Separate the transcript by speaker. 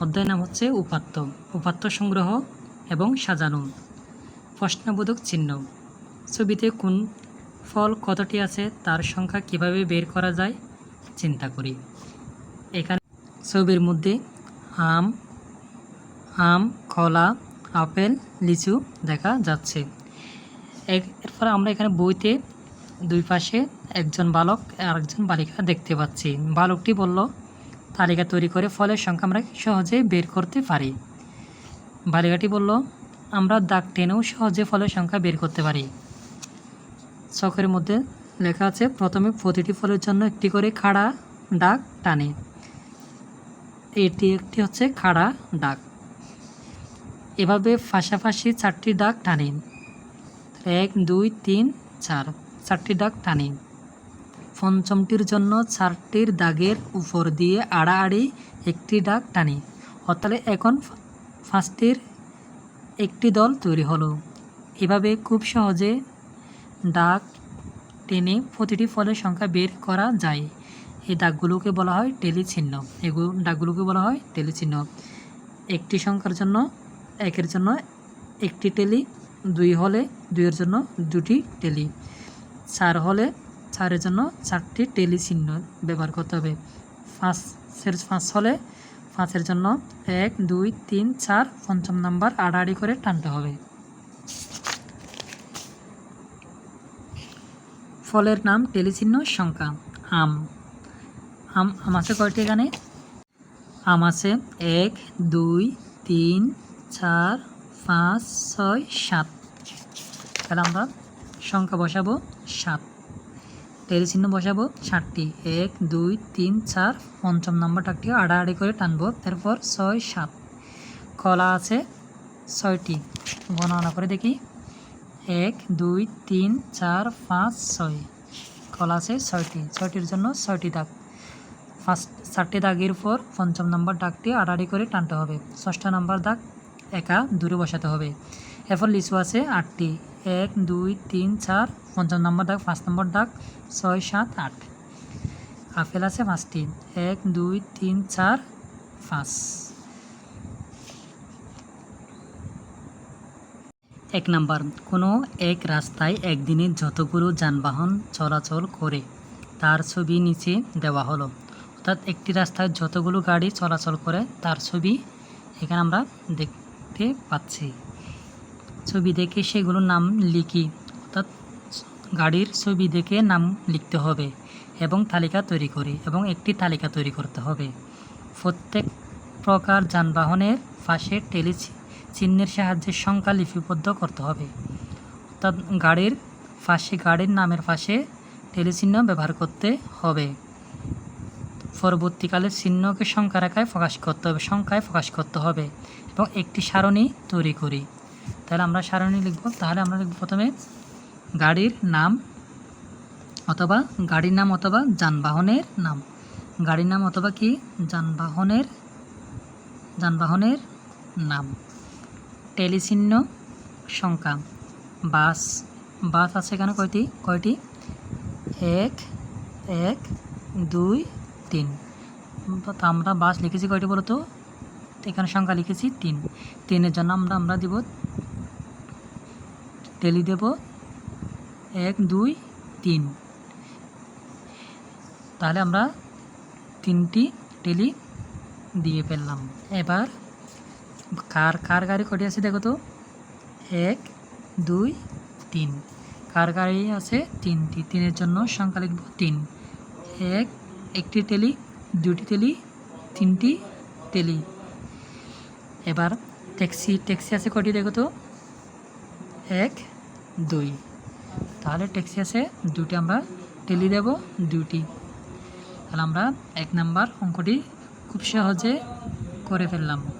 Speaker 1: অধ্যায়ের নাম হচ্ছে উপাত্ত উপাত্ত সংগ্রহ এবং সাজানো। প্রশ্নবোধক চিহ্ন। ছবিতে কোন ফল কতটি আছে, তার সংখ্যা কীভাবে বের করা যায়, চিন্তা করি। এখানে ছবির মধ্যে আম আম, কলা, আপেল, লিচু দেখা যাচ্ছে। এরপর আমরা এখানে বইতে দুই পাশে একজন বালক আর একজন বালিকা দেখতে পাচ্ছি। বালকটি বলল তালিকা তৈরি করে ফলের সংখ্যা আমরা সহজে বের করতে পারি। বালিকাটি বলল, আমরা দাগ টেনেও সহজে ফলের সংখ্যা বের করতে পারি। চকের মধ্যে লেখা আছে, প্রথমে প্রতিটি ফলের জন্য একটি করে খাড়া ডাক টানে। এটি একটি হচ্ছে খাড়া ডাক এভাবে পাশাপাশি চারটি ডাক টানে। এক, দুই, তিন, চার, চারটি ডাক টানি। পঞ্চমটির জন্য চারটির দাগের উপর দিয়ে আড়াআড়ি একটি দাগ টানি। অর্থাৎ এখন ফার্স্টের একটি দল তৈরি হলো। এভাবে খুব সহজে দাগ টেনে প্রতিটি ফলের সংখ্যা বের করা যায়। এই দাগগুলোকে বলা হয় টেলি চিহ্ন এগুলো দাগগুলোকে বলা হয় টেলি চিহ্ন একটি সংখ্যার জন্য একের জন্য একটি টেলি, দুই হলে দুইয়ের জন্য দুটি টেলি। চার হলে চারের জন্য চারটি টেলি চিহ্ন ব্যবহার করতে হবে। পাঁচের পাঁচ হলে পাঁচের জন্য এক, দুই, তিন, চার, পঞ্চম নাম্বার আড়াআড়ি করে টানতে হবে। ফলের নাম, টেলিচিহ্ন, সংখ্যা, আম। আম আম আছে কয়টি এখানে? আম আছে এক, দুই, তিন, চার, পাঁচ, ছয়, সাত। তাহলে আমরা সংখ্যা বসাবো সাত। টেলি চিহ্ন বসাবো। সাতটি এক, দুই, তিন, চার। পঞ্চম নাম্বারটাকে আড়াআড়ি করে টানবো। তারপর ছয়, সাত। কলা আছে ছয়টি। গণনা করে দেখি। এক, দুই, তিন, চার, পাঁচ, ছয়। কলা আছে ছয়টি। ছয়টির জন্য ছয়টি দাগ। ফার্স্ট, চারটি দাগের উপর পঞ্চম নম্বর দাগটি আড়াআড়ি করে টানতে হবে। ষষ্ঠ নম্বর দাগ একা দূরে বসাতে হবে। এরপর লিচু আছে আটটি। এক, দুই, তিন, চার পঞ্চম নম্বর দাগ, পাঁচ নম্বর দাগ, ছয়, সাত, আট। আপেল আছে পাঁচটি। এক, দুই, তিন, চার, পাঁচ। এক নাম্বার। কোনো এক রাস্তায় একদিনে যতগুলো যানবাহন চলাচল করে, তার ছবি নিচে দেওয়া হলো। অর্থাৎ একটি রাস্তায় যতগুলো গাড়ি চলাচল করে, তার ছবি এখানে আমরা দেখতে পাচ্ছি। ছবি দেখে সেগুলোর নাম লিখি, অর্থাৎ গাড়ির ছবি দেখে নাম লিখতে হবে এবং তালিকা তৈরি করি এবং একটি তালিকা তৈরি করতে হবে। প্রত্যেক প্রকার যানবাহনের পাশে টেলি চিহ্নের সাহায্যে সংখ্যা লিপিবদ্ধ করতে হবে। অর্থাৎ গাড়ির পাশে, গাড়ির নামের পাশে টেলিচিহ্ন ব্যবহার করতে হবে। পরবর্তীকালে চিহ্নকে সংখ্যা রেখায় প্রকাশ করতে হবে, সংখ্যায় প্রকাশ করতে হবে এবং একটি সারণী তৈরি করি। তাহলে আমরা সারণী লিখব। তাহলে আমরা লিখব প্রথমে গাড়ির নাম অথবা গাড়ির নাম অথবা যানবাহনের নাম। গাড়ির নাম অথবা কি? যানবাহনের যানবাহনের নাম। টেলিচিহ্ন সংখ্যা। বাস বাস আছে এখানে কয়টি? কয়টি? এক এক, দুই তিন। তো আমরা বাস লিখেছি কয়টি বলো তো এখানে সংখ্যা লিখেছি তিন। তিনের জন্য আমরা আমরা দিব টেলি দেব এক, দুই, তিন। তাহলে আমরা তিনটি টেলি দিয়ে ফেললাম। এবার কার কার গাড়ি কটি আছে দেখো তো? এক, দুই, তিন। কার গাড়ি আছে তিনটি? তিনের জন্য সংখ্যা লিখব তিন। এক একটি তেলি দুটি তেলি তিনটি তেলি এবার ট্যাক্সি ট্যাক্সি আছে কটি দেখো তো? এক, দুই। তাহলে ট্যাক্সি আছে দুটি, আমরা টেলি দেব দুটি। তাহলে আমরা এক নাম্বার অঙ্কটি খুব সহজে করে ফেললাম।